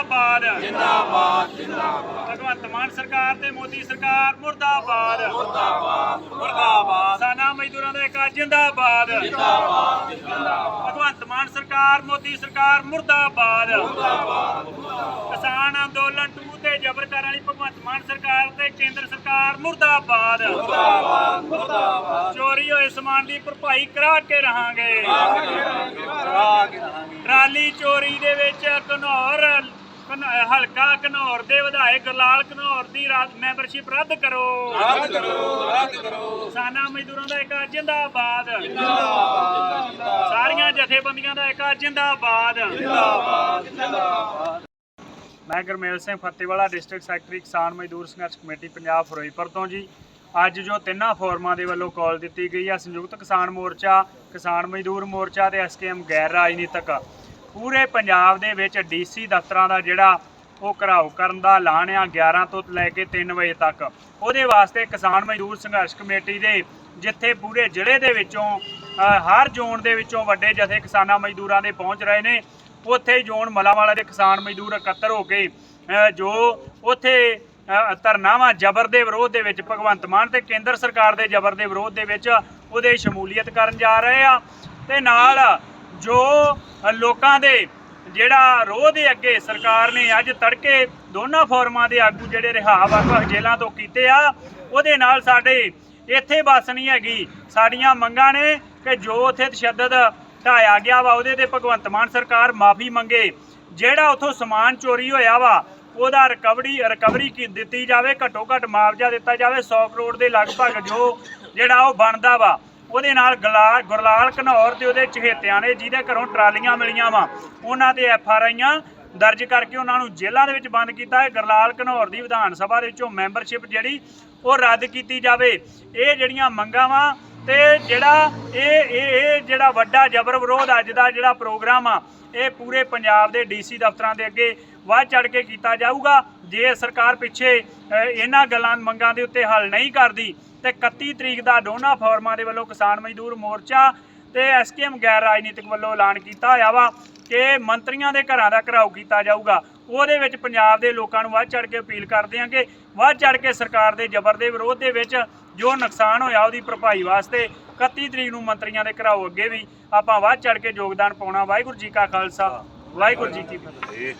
ਜਿੰਦਾਬਾਦ। ਜਿੰਦਾਬਾਦ ਜਿੰਦਾਬਾਦ। ਭਗਵੰਤ ਮਾਨ ਸਰਕਾਰ ਤੇ ਮੋਦੀ ਸਰਕਾਰ ਮੁਰਦਾਬਾਦ। ਮੁਰਦਾਬਾਦ। ਮੁਰਦਾਬਾਦ। ਕਿਸਾਨਾਂ ਮਜ਼ਦੂਰਾਂ ਦਾ ਇੱਕ ਜਿੰਦਾਬਾਦ। ਜਿੰਦਾਬਾਦ ਜਿੰਦਾਬਾਦ। ਭਗਵੰਤ ਮਾਨ ਸਰਕਾਰ ਮੋਦੀ ਸਰਕਾਰ ਮੁਰਦਾਬਾਦ। ਮੁਰਦਾਬਾਦ ਕਿਸਾਨ ਅੰਦੋਲਨ 2 ਤੇ ਜ਼ਬਰ ਕਰਨ ਵਾਲੀ ਭਗਵੰਤ ਮਾਨ ਸਰਕਾਰ ਤੇ ਕੇਂਦਰ ਸਰਕਾਰ ਮੁਰਦਾਬਾਦ। ਮੁਰਦਾਬਾਦ ਮੁਰਦਾਬਾਦ। ਚੋਰੀ ਹੋਏ ਸਮਾਨ ਦੀ ਭਰਪਾਈ ਕਰਾ ਕੇ ਰਹਾਂਗੇ। ਟਰਾਲੀ ਚੋਰੀ ਦੇ ਵਿੱਚ ਘਨੌਰ ਘਨ- ਹਲਕਾ ਘਨੌਰ ਦੇ ਵਿਧਾਇਕ ਗੁਰਲਾਲ ਘਨੌਰ ਦੀ ਰਾਜ ਮੈਂਬਰਸ਼ਿਪ ਰੱਦ ਕਰੋ। ਰੱਦ ਕਰੋ ਰੱਦ ਕਰੋ। ਕਿਸਾਨਾਂ ਮਜ਼ਦੂਰਾਂ ਦਾ ਇੱਕ ਜਿੰਦਾਬਾਦ। ਜਿੰਦਾਬਾਦ। ਸਾਰੀਆਂ ਜਥੇਬੰਦੀਆਂ ਦਾ ਇੱਕ ਜਿੰਦਾਬਾਦ। ਜਿੰਦਾਬਾਦ ਮੈਂ ਗੁਰਮੇਲ ਸਿੰਘ ਫਤਿਹਵਾਲਾ ਡਿਸਟ੍ਰਿਕਟ ਸੈਕਟਰੀ ਕਿਸਾਨ ਮਜ਼ਦੂਰ ਸੰਘਰਸ਼ ਕਮੇਟੀ ਪੰਜਾਬ ਫਿਰੋਜ਼ਪੁਰ ਤੋਂ ਜੀ। ਅੱਜ ਜੋ ਤਿੰਨਾਂ ਫੋਰਮਾਂ ਦੇ ਵੱਲੋਂ ਕਾਲ ਦਿੱਤੀ ਗਈ ਆ ਸੰਯੁਕਤ ਕਿਸਾਨ ਮੋਰਚਾ ਕਿਸਾਨ ਮਜ਼ਦੂਰ ਮੋਰਚਾ ਤੇ ਐਸਕੇਐਮ ਗੈਰ ਰਾਜਨੀਤਿਕ। ਪੂਰੇ ਪੰਜਾਬ ਦੇ ਵਿੱਚ ਡੀਸੀ ਦਫ਼ਤਰਾਂ ਦਾ ਜਿਹੜਾ ਉਹ ਘਰਾਓ ਕਰਨ ਦਾ ਐਲਾਨ ਆ 11 ਤੋਂ ਲੈ ਕੇ 3 ਵਜੇ ਤੱਕ। ਉਹਦੇ ਵਾਸਤੇ ਕਿਸਾਨ ਮਜ਼ਦੂਰ ਸੰਘਰਸ਼ ਕਮੇਟੀ ਦੇ ਜਿੱਥੇ ਪੂਰੇ ਜ਼ਿਲ੍ਹੇ ਦੇ ਵਿੱਚੋਂ ਹਰ ਜ਼ੋਨ ਦੇ ਵਿੱਚੋਂ ਵੱਡੇ ਜਥੇ ਕਿਸਾਨਾਂ ਮਜ਼ਦੂਰਾਂ ਦੇ ਪਹੁੰਚ ਰਹੇ ਨੇ। ਉੱਥੇ ਜ਼ੋਨ ਮਲਾਵਾਲਾ ਦੇ ਕਿਸਾਨ ਮਜ਼ਦੂਰ ਇਕੱਤਰ ਹੋ ਕੇ ਜੋ ਉੱਥੇ ਧਰਨਾਵਾਂ ਜ਼ਬਰ ਦੇ ਵਿਰੋਧ ਦੇ ਵਿੱਚ, ਭਗਵੰਤ ਮਾਨ ਤੇ ਕੇਂਦਰ ਸਰਕਾਰ ਦੇ ਜ਼ਬਰ ਦੇ ਵਿਰੋਧ ਦੇ ਵਿੱਚ ਉਹਦੇ ਸ਼ਮੂਲੀਅਤ ਕਰਨ ਜਾ ਰਹੇ ਆ। ਤੇ ਨਾਲ ਜੋ ਲੋਕਾਂ ਦੇ ਜਿਹੜਾ ਰੋਹ ਦੇ ਅੱਗੇ ਸਰਕਾਰ ਨੇ ਅੱਜ ਤੜਕੇ ਦੋਨਾਂ ਫੋਰਮਾਂ ਦੇ ਆਗੂ ਜਿਹੜੇ ਰਿਹਾ ਵੱਖ-ਵੱਖ ਜੇਲ੍ਹਾਂ ਤੋਂ ਕੀਤੇ ਆ, ਉਹਦੇ ਨਾਲ ਸਾਡੇ ਇੱਥੇ ਬਸ ਨਹੀਂ ਹੈਗੀ। ਸਾਡੀਆਂ ਮੰਗਾਂ ਨੇ ਕਿ ਜੋ ਉੱਥੇ ਤਸ਼ੱਦਦ ਢਾਇਆ ਗਿਆ ਵਾ, ਉਹਦੇ ਤੇ ਭਗਵੰਤ ਮਾਨ ਸਰਕਾਰ ਮਾਫੀ ਮੰਗੇ। ਜਿਹੜਾ ਉਥੋਂ ਸਮਾਨ ਚੋਰੀ ਹੋਇਆ ਵਾ, ਉਹਦਾ ਰਿਕਵਰੀ ਰਿਕਵਰੀ ਕੀ ਦਿੱਤੀ ਜਾਵੇ ਘੱਟੋ ਘੱਟ ਮੁਆਵਜ਼ਾ ਦਿੱਤਾ ਜਾਵੇ 100 ਕਰੋੜ ਦੇ ਲਗਭਗ ਜੋ ਜਿਹੜਾ ਉਹ ਬਣਦਾ ਵਾ ਉਹਦੇ ਨਾਲ ਗਲਾ- ਗੁਰਲਾਲ ਘਨੌਰ ਤੇ ਉਹਦੇ ਚਹੇਤਿਆਂ ਨੇ, ਜਿਹਦੇ ਘਰੋਂ ਟਰਾਲੀਆਂ ਮਿਲੀਆਂ ਵਾ, ਉਹਨਾਂ ਤੇ ਐਫ ਆਰ ਆਈਆਂ ਦਰਜ ਕਰਕੇ ਉਹਨਾਂ ਨੂੰ ਜੇਲ੍ਹਾਂ ਦੇ ਵਿੱਚ ਬੰਦ ਕੀਤਾ ਹੈ। ਗੁਰਲਾਲ ਘਨੌਰ ਦੀ ਵਿਧਾਨ ਸਭਾ ਦੇ ਵਿੱਚੋਂ ਮੈਂਬਰਸ਼ਿਪ ਜਿਹੜੀ, ਉਹ ਰੱਦ ਕੀਤੀ ਜਾਵੇ। ਇਹ ਜਿਹੜੀਆਂ ਮੰਗਾਂ ਵਾ ਤੇ ਜਿਹੜਾ ਇਹ ਇਹ ਇਹ ਜਿਹੜਾ ਵੱਡਾ ਜਬਰ ਵਿਰੋਧ ਅੱਜ ਦਾ ਜਿਹੜਾ ਪ੍ਰੋਗਰਾਮ ਆ ਇਹ ਪੂਰੇ ਪੰਜਾਬ ਦੇ ਡੀਸੀ ਦਫ਼ਤਰਾਂ ਦੇ ਅੱਗੇ ਵੱਧ ਚੜ ਕੇ ਕੀਤਾ ਜਾਊਗਾ। ਜੇ ਸਰਕਾਰ ਪਿੱਛੇ ਇਹਨਾਂ ਗੱਲਾਂ ਮੰਗਾਂ ਦੇ ਉੱਤੇ ਹੱਲ ਨਹੀਂ ਕਰਦੀ, ਤੇ 31 ਤਰੀਕ ਦਾ ਦੋਨਾਂ ਫੋਰਮਾਂ ਦੇ ਵੱਲੋਂ ਕਿਸਾਨ ਮਜ਼ਦੂਰ ਮੋਰਚਾ ਤੇ ਐਸਕੇਐਮ ਗੈਰ ਰਾਜਨੀਤਿਕ ਵੱਲੋਂ ਐਲਾਨ ਕੀਤਾ ਹੋਇਆ ਵਾ ਕਿ ਮੰਤਰੀਆਂ ਦੇ ਘਰਾਂ ਦਾ ਘਰਾਓ ਕੀਤਾ ਜਾਊਗਾ। ਉਹਦੇ ਵਿੱਚ ਪੰਜਾਬ ਦੇ ਲੋਕਾਂ ਨੂੰ ਵੱਧ ਚੜ ਕੇ ਅਪੀਲ ਕਰਦੇ ਹਾਂ ਕਿ ਵੱਧ ਚੜ ਕੇ ਸਰਕਾਰ ਦੇ ਜ਼ਬਰ ਦੇ ਵਿਰੋਧ ਦੇ ਵਿੱਚ ਜੋ ਨੁਕਸਾਨ ਹੋਇਆ ਉਹਦੀ ਭਰਪਾਈ ਵਾਸਤੇ 31 ਤਰੀਕ ਨੂੰ ਮੰਤਰੀਆਂ ਦੇ ਘਰਾਓ ਅੱਗੇ ਵੀ ਆਪਾਂ ਵੱਧ ਚੜ ਕੇ ਯੋਗਦਾਨ ਪਾਉਣਾ। ਵਾਹਿਗੁਰੂ ਜੀ ਕਾ ਖਾਲਸਾ, ਵਾਹਿਗੁਰੂ ਜੀ ਕੀ ਫਤਿਹ।